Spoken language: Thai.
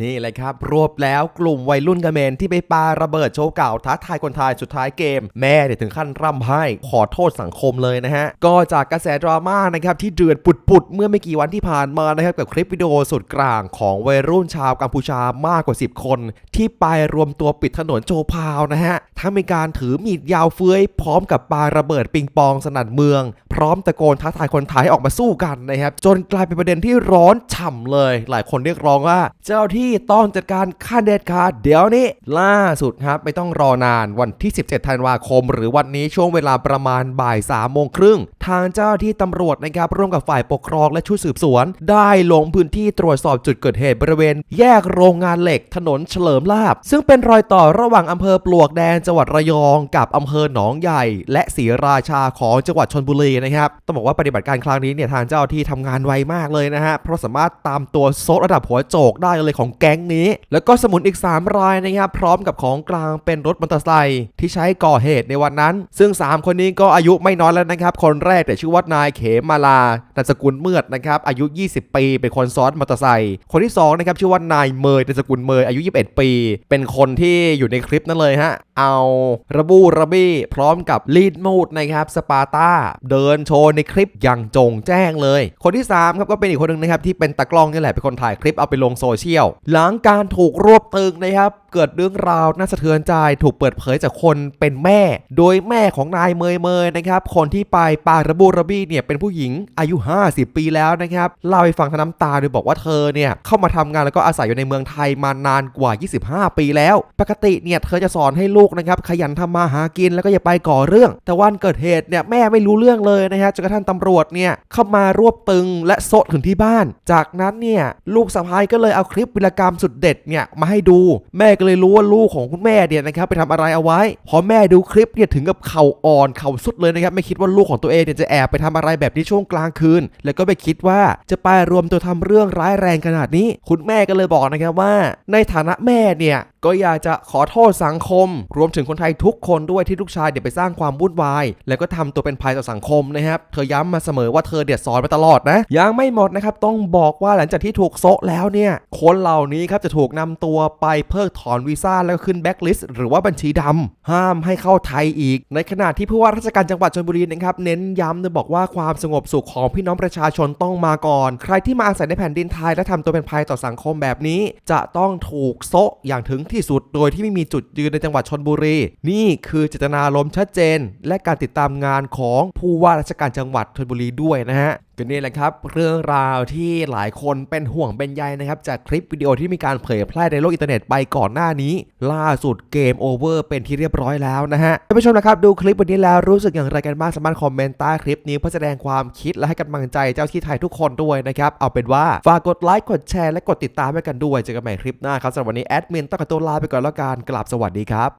นี่เลยครับ รวบแล้วกลุ่มวัยรุ่นกระเมนที่ไปปาระเบิดโชว์เก่าท้าทายคนไทยสุดท้ายเกม แม่เนี่ยถึงขั้นร่ำไห้ขอโทษสังคมเลยนะฮะ ก็จากกระแสดราม่านะครับที่เดือดปุดๆ เมื่อไม่กี่วันที่ผ่านมานะครับกับคลิปวิดีโอสุดกลางของวัยรุ่นชาวกัมพูชามากกว่า 10 คน ที่ไปรวมตัวปิดถนนโจพาวนะฮะทั้งมีการถือมีดยาวเฟื้อย พร้อมกับปาระเบิดปิงปองสนั่นเมือง พร้อมตะโกนท้าทายคนไทยออกมาสู้กันนะครับจนกลายเป็นประเด็นที่ร้อนฉ่ำเลย หลายคนเรียกร้องว่าเจ้าที่ที่ต้องจัดการขั้นเด็ดขาดเดี๋ยวนี้ ล่าสุดครับไม่ต้องรอนานวันที่ 17 ธันวาคม หรือวันนี้ช่วงเวลาประมาณบ่าย3โมงครึ่ง ทางเจ้าที่ตำรวจนะครับร่วมกับฝ่ายปกครองและชุดสืบสวน ได้ลงพื้นที่ตรวจสอบจุดเกิดเหตุบริเวณ แยกโรงงานเหล็กถนนเฉลิมลาบ ซึ่งเป็นรอยต่อระหว่างอำเภอปลวกแดงจังหวัดระยองกับอำเภอหนองใหญ่ และศรีราชาของจังหวัดชนบุรีนะครับต้องบอกว่าปฏิบัติการครั้งนี้เนี่ยทางเจ้าที่ทำงานไวมากเลยนะฮะเพราะสามารถตามตัวโซดระดับหัวโจกได้เลยของแก๊งนี้ แล้วก็สมุนอีก 3 รายนะครับพร้อมกับของกลางเป็นรถมอเตอร์ไซค์ที่ใช้ก่อเหตุในวันนั้น ซึ่ง 3 คนนี้ก็อายุไม่น้อยแล้วนะครับ คนแรกแต่ชื่อว่านายเขมาลานามสกุลเมือดนะครับอายุ 20 ปีเป็นคนซ้อนมอเตอร์ไซค์คนที่2นะครับชื่อว่านายเมยนามสกุลเมยอายุ 21 ปี เป็นคนที่อยู่ในคลิปนั้นเลยฮะเอาระบูระบี้พร้อมกับลีดมูดนะครับสปาร์ตาเดินโชว์ในคลิปอย่างจงแจ้งเลย คนที่3ครับก็เป็นอีกคนหนึ่งนะครับที่เป็นตากล้องนี่แหละเป็นคนถ่ายคลิปเอาไปลงโซเชียลหลังการถูกรวบตึงนะครับเกิดเรื่องราวน่าสะเทือนใจถูกเปิดเผยจากคนเป็นแม่ โดยแม่ของนายเมยเมยนะครับคนที่ไปปาระบูระบี้เนี่ยเป็นผู้หญิงอายุ 50 ปีแล้วนะครับเล่าให้ฟังทั้งน้ำตาโดยบอกว่าเธอเนี่ยเข้ามาทำงานแล้วก็อาศัยอยู่ในเมืองไทยมานานกว่า 25 ปีแล้ว ปกติเนี่ยเธอจะสอนให้ลูกนะครับขยันทำมาหากินแล้วก็อย่าไปก่อเรื่อง แต่วันเกิดเหตุเนี่ยแม่ไม่รู้เรื่องเลยนะฮะจนกระทั่งตำรวจเนี่ยเข้ามารวบตึงและโซะถึงที่บ้าน จากนั้นเนี่ยลูกสะพ้ายก็เลยเอาคลิปวิรกรรมสุดเด็ดเนี่ยมาให้ดูแม่ก็เลยรู้ว่าลูกของคุณแม่เนี่ยนะครับไปทำอะไรเอาไว้ พอแม่ดูคลิปเนี่ยถึงกับเข่าอ่อนเข่าสุดเลยนะครับไม่คิดว่าลูกของตัวเองเนี่ยจะแอบไปทำอะไรแบบนี้ช่วงกลางคืน แล้วก็ไม่คิดว่าจะไปรวมตัวทำเรื่องร้ายแรงขนาดนี้ คุณแม่ก็เลยบอกนะครับว่า ในฐานะแม่เนี่ยก็อยากจะขอโทษสังคม รวมถึงคนไทยทุกคนด้วยที่ลูกชายเดี๋ยวไปสร้างความวุ่นวาย แล้วก็ทำตัวเป็นภัยต่อสังคมนะครับเธอย้ำมาเสมอว่าเธอเดือดร้อนมาตลอดนะยังไม่หมดนะครับต้องบอกว่าหลังจากที่ถูกโซะแล้วเนี่ยคนเหล่านี้ครับจะถูกนำตัวไปเพิกถอนวีซ่าแล้วก็ขึ้นแบ็คลิสต์หรือว่าบัญชีดำห้ามให้เข้าไทยอีก ในขณะที่ผู้ว่าราชการจังหวัดชลบุรีนะครับเน้นย้ำโดยบอกว่าความสงบสุขของพี่น้องประชาชนต้องมาก่อน ใครที่มาอาศัยในแผ่นดินไทยและทำตัวเป็นภัยต่อสังคมแบบนี้ จะต้องถูกโซะอย่างถึงที่สุด โดยที่ไม่มีจุดยืนในจังหวัดชนบุรี นี่คือเจตนารมณ์ชัดเจน และการติดตามงานของผู้ว่าราชการจังหวัดชนบุรีด้วยนะฮะก็นี่แหละครับเรื่องราวที่หลายคนเป็นห่วงเป็นใยนะครับ จากคลิปวิดีโอที่มีการเผยแพร่ในโลกอินเทอร์เน็ตไปก่อนหน้านี้ ล่าสุดเกมโอเวอร์เป็นที่เรียบร้อยแล้วนะฮะท่านผู้ชมนะครับ ดูคลิปวันนี้แล้วรู้สึกอย่างไรกันบ้างสามารถคอมเมนต์ใต้คลิปนี้เพื่อแสดงความคิดและให้กำลังใจเจ้าที่ไทยทุกคนด้วยนะครับ เอาเป็นว่าฝากกดไลค์กดแชร์และกดติดตามให้กันด้วยเจอกันใหม่คลิปหน้าครับสำหรับวันนี้แอดมินต้องขอตัวลาไปก่อนแล้วกันกลับสวัสดีครับ